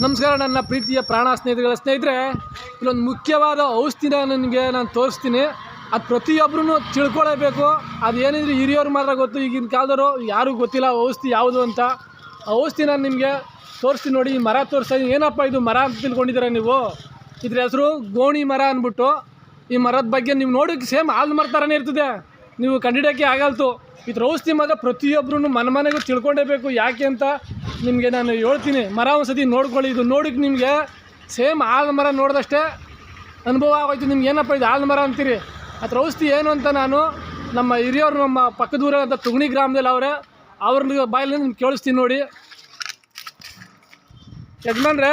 ನಮಸ್ಕಾರ, ನನ್ನ ಪ್ರೀತಿಯ ಪ್ರಾಣ ಸ್ನೇಹಿತಗಳ ಸ್ನೇಹಿತರೆ, ಇಲ್ಲೊಂದು ಮುಖ್ಯವಾದ ಔಷಧಿನ ನನಗೆ ನಾನು ತೋರಿಸ್ತೀನಿ. ಅದು ಪ್ರತಿಯೊಬ್ಬರೂ ತಿಳ್ಕೊಳ್ಳೇಬೇಕು ಅದು ಏನಿದ್ರೆ ಹಿರಿಯವ್ರು ಮಾತ್ರ ಗೊತ್ತು. ಈಗಿನ ಕಾಲದವರು ಯಾರಿಗೂ ಗೊತ್ತಿಲ್ಲ ಔಷಧಿ ಯಾವುದು ಅಂತ. ಔಷಧಿ ನಾನು ನಿಮಗೆ ತೋರಿಸ್ತೀನಿ ನೋಡಿ, ಈ ಮರ ತೋರಿಸ್ತೀನಿ. ಏನಪ್ಪ ಇದು ಮರ ಅಂತ ತಿಳ್ಕೊಂಡಿದ್ದೀರ ನೀವು? ಇದ್ರ ಹೆಸರು ಗೋಣಿ ಮರ ಅಂದ್ಬಿಟ್ಟು. ಈ ಮರದ ಬಗ್ಗೆ ನೀವು ನೋಡೋಕ್ಕೆ ಸೇಮ್ ಆಲ್ ಮರ ಥರನೇ ಇರ್ತದೆ. ನೀವು ಕಂಡಿಡಿಯೋಕ್ಕೆ ಆಗಲ್ತು. ಇದ್ರ ಔಷಧಿ ಮಾತ್ರ ಪ್ರತಿಯೊಬ್ಬರೂ ಮನೆ ಮನೆಗೂ ತಿಳ್ಕೊಂಡೇಬೇಕು ಯಾಕೆ ಅಂತ ನಿಮಗೆ ನಾನು ಹೇಳ್ತೀನಿ. ಮರ ಒಂದ್ಸತಿ ನೋಡ್ಕೊಳ್ಳಿ. ಇದು ನೋಡಿಕ್ ನಿಮಗೆ ಸೇಮ್ ಆಲ್ ಮರ ನೋಡಿದಷ್ಟೇ ಅನುಭವ ಆಗೋಯ್ತು. ನಿಮ್ಗೆ ಏನಪ್ಪ ಇದು ಆಲ್ ಮರ ಅಂತೀರಿ? ಅದ್ರ ಔಷಧಿ ಏನು ಅಂತ ನಾನು ನಮ್ಮ ಹಿರಿಯವರು, ನಮ್ಮ ಪಕ್ಕದೂರ ಅಂತ ತುಗಣಿ ಗ್ರಾಮದಲ್ಲಿ ಅವರೇ ಅವ್ರ ಬಾಯಲ್ಲಿ ನಿಮ್ಗೆ ಕೇಳಿಸ್ತೀನಿ ನೋಡಿ. ಯಜಮಾನ್ರೆ,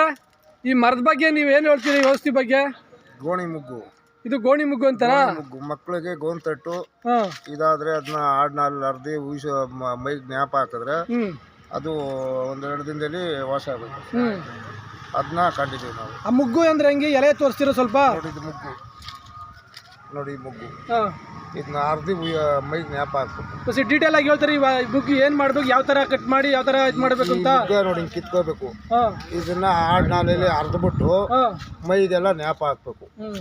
ಈ ಮರದ ಬಗ್ಗೆ ನೀವು ಏನು ಹೇಳ್ತೀರಿ ವ್ಯವಸ್ಥೆ ಬಗ್ಗೆ? ಗೋಣಿ ಮುಗ್ಗು ಇದು ಗೋಣಿ ಮುಗ್ಗು ಅಂತಾರ? ಮುಗ್ಗು. ಮಕ್ಕಳಿಗೆ ಗೋನ್ ತಟ್ಟು ಹಾಂ. ಇದಾದ್ರೆ ಅದನ್ನ ಹಾಡ್ನಲ್ಲಿ ಅರ್ದಿ ಉಯಿಸ ಮೈಗೆ ಜ್ಞಾಪ ಹಾಕಿದ್ರೆ ಅದು ಅದು ಒಂದೆರಡು ದಿನದಲ್ಲಿ ವಾಸ ಆಗುತ್ತೆ. ಅದನ್ನ ಕಂಡಿದ್ದೀವಿ ನಾವು. ಆ ಮುಗ್ಗು ಅಂದ್ರೆ ಹಂಗೆ? ಎಲೆ ತೋರಿಸ್ತೀರ ಸ್ವಲ್ಪ? ನೋಡಿ ಇದು ಮುಗ್ಗು. ನೋಡಿ ಈ ಮುಗ್ಗು. ಹಾಂ. ಇದನ್ನ ಅರ್ಧಿ ಉಯ್ಯ ಮೈಗೆ ಜ್ಞಾಪ ಹಾಕ್ಬೇಕು. ಡೀಟೇಲ್ ಆಗಿ ಹೇಳ್ತಾರೆ. ಈ ಮುಗ್ಗು ಏನು ಮಾಡ್ಬೇಕು ಯಾವ ತರ ಕಟ್ ಮಾಡಿ ಯಾವ ತರ ಇದು ಮಾಡಬೇಕು ಅಂತ? ಮುಗ್ಗ ನೋಡಿ ಹಿಂಗೆ ಕಿತ್ಕೋಬೇಕು. ಹಾಂ. ಇದನ್ನ ಆಡ್ನಾಲಲ್ಲಿ ಅರ್ದ್ಬಿಟ್ಟು ಮೈ ಮೈಗೆಲ್ಲ ನ್ಯಾಪ ಹಾಕ್ಬೇಕು. ಹ್ಞೂ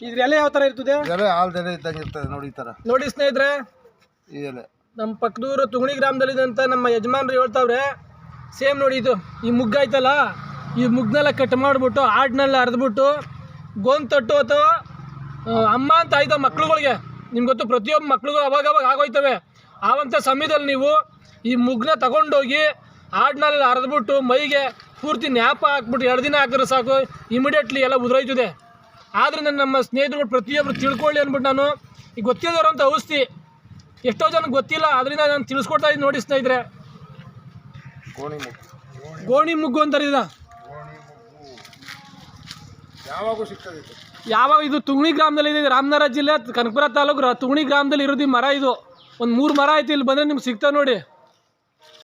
ಇದ್ರ ಎಲೆ ಯಾವ ತರ ಇರ್ತದೆ? ಎಲೆ ಆಲ್ದೆಲೆ ಇದ್ದಂಗೆ ಇರ್ತದೆ ನೋಡಿ ಈ ಥರ ನೋಡಿ ಸ್ನೇಹಿತರೆ ಈ ಎಲೆ. ನಮ್ಮ ಪಕ್ಕದೂರು ತುಗಣಿ ಗ್ರಾಮದಲ್ಲಿದ್ದಂಥ ನಮ್ಮ ಯಜಮಾನ್ರು ಹೇಳ್ತಾವ್ರೆ ಸೇಮ್ ನೋಡಿ ಇದು ಈ ಮುಗ್ಗಾಯ್ತಲ್ಲ ಈ ಮುಗ್ನೆಲ್ಲ ಕಟ್ ಮಾಡಿಬಿಟ್ಟು ಆಡ್ನೆಲ್ಲ ಅರ್ದ್ಬಿಟ್ಟು ಗೋನ್ ತಟ್ಟು ಅಥವಾ ಅಮ್ಮ ಅಂತ ಆಯ್ತ ಮಕ್ಳುಗಳಿಗೆ. ನಿಮ್ಗೆ ಗೊತ್ತು ಪ್ರತಿಯೊಬ್ಬ ಮಕ್ಳಿಗೂ ಅವಾಗ ಅವಾಗ ಆಗೋಯ್ತವೆ. ಆವಂಥ ಸಮಯದಲ್ಲಿ ನೀವು ಈ ಮುಗ್ನ ತಗೊಂಡೋಗಿ ಹಾಡ್ನಲ್ಲಿ ಅರ್ದ್ಬಿಟ್ಟು ಮೈಗೆ ಪೂರ್ತಿ ನ್ಯಾಪ ಹಾಕ್ಬಿಟ್ಟು ಎರಡು ದಿನ ಹಾಕಿದ್ರೆ ಸಾಕು ಇಮಿಡಿಯೇಟ್ಲಿ ಎಲ್ಲ ಉದುರೋಯ್ತದೆ. ಆದರೆ ನನ್ನ ನಮ್ಮ ಸ್ನೇಹಿತರುಗಳು ಪ್ರತಿಯೊಬ್ಬರು ತಿಳ್ಕೊಳ್ಳಿ ಅಂದ್ಬಿಟ್ಟು ನಾನು ಈಗ ಅಂತ ಔಷಧಿ ಎಷ್ಟೋ ಜನಕ್ಕೆ ಗೊತ್ತಿಲ್ಲ ಅದರಿಂದ ನಾನು ತಿಳಿಸ್ಕೊಡ್ತಾ ಇದ್ದೀನಿ ನೋಡಿ ಸ್ನೇಹಿತರೆ. ಗೋಣಿ ಮುಗ್ಗು. ಅಂತಾರೆ ಇದನ್ನ. ಯಾವಾಗೂ ಸಿಗ್ತದೆ ಇದು. ಯಾವಾಗ ಇದು ತುಗಣಿ ಗ್ರಾಮದಲ್ಲಿ ಇದೆ ರಾಮನಗರ ಜಿಲ್ಲೆ ಕನಕಪುರ ತಾಲೂಕು ತುಂಗಣಿ ಗ್ರಾಮದಲ್ಲಿ ಇರೋದು ಮರ ಇದು. ಒಂದು ಮೂರು ಮರ ಐತಿ ಇಲ್ಲಿ ಬಂದರೆ ನಿಮ್ಗೆ ಸಿಗ್ತಾವೆ ನೋಡಿ.